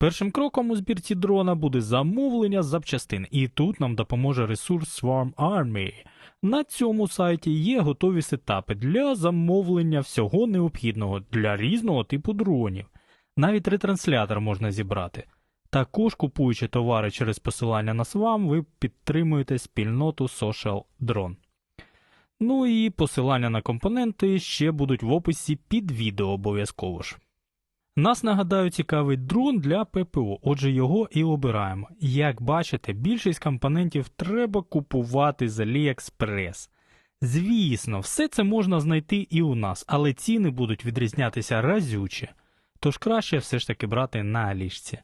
Першим кроком у збірці дрона буде замовлення запчастин, і тут нам допоможе ресурс Swarm Army. На цьому сайті є готові сетапи для замовлення всього необхідного для різного типу дронів. Навіть ретранслятор можна зібрати. Також, купуючи товари через посилання на SWAM, ви підтримуєте спільноту Social Drone. Ну і посилання на компоненти ще будуть в описі під відео обов'язково ж. Нас нагадаю цікавий дрон для ППО, отже його і обираємо. Як бачите, більшість компонентів треба купувати з AliExpress. Звісно, все це можна знайти і у нас, але ціни будуть відрізнятися разюче. Тож краще все ж таки брати на Алішці.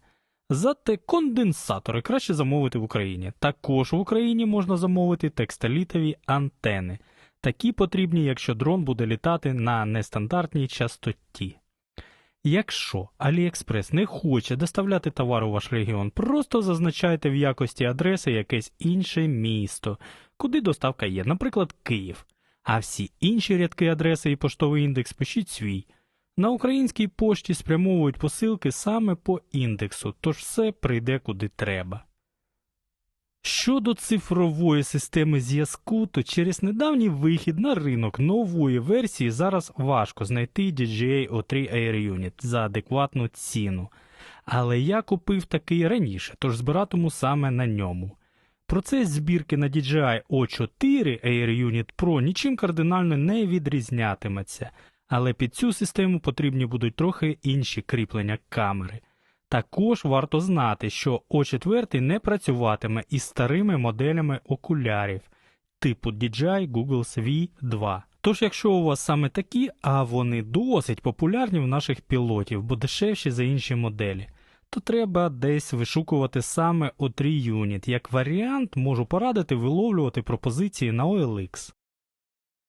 Зате конденсатори краще замовити в Україні. Також в Україні можна замовити текстолітові антени. Такі потрібні, якщо дрон буде літати на нестандартній частоті. Якщо AliExpress не хоче доставляти товар у ваш регіон, просто зазначайте в якості адреси якесь інше місто, куди доставка є, наприклад, Київ. А всі інші рядки адреси і поштовий індекс пишіть свій. На українській пошті спрямовують посилки саме по індексу, тож все прийде куди треба. Щодо цифрової системи зв'язку, то через недавній вихід на ринок нової версії зараз важко знайти DJI O3 Air Unit за адекватну ціну. Але я купив такий раніше, тож збиратиму саме на ньому. Процес збірки на DJI O4 Air Unit Pro нічим кардинально не відрізнятиметься, але під цю систему потрібні будуть трохи інші кріплення камери. Також варто знати, що O4 не працюватиме із старими моделями окулярів типу DJI Google's V2. Тож, якщо у вас саме такі, а вони досить популярні в наших пілотів, бо дешевші за інші моделі, то треба десь вишукувати саме O3 Unit. Як варіант, можу порадити виловлювати пропозиції на OLX.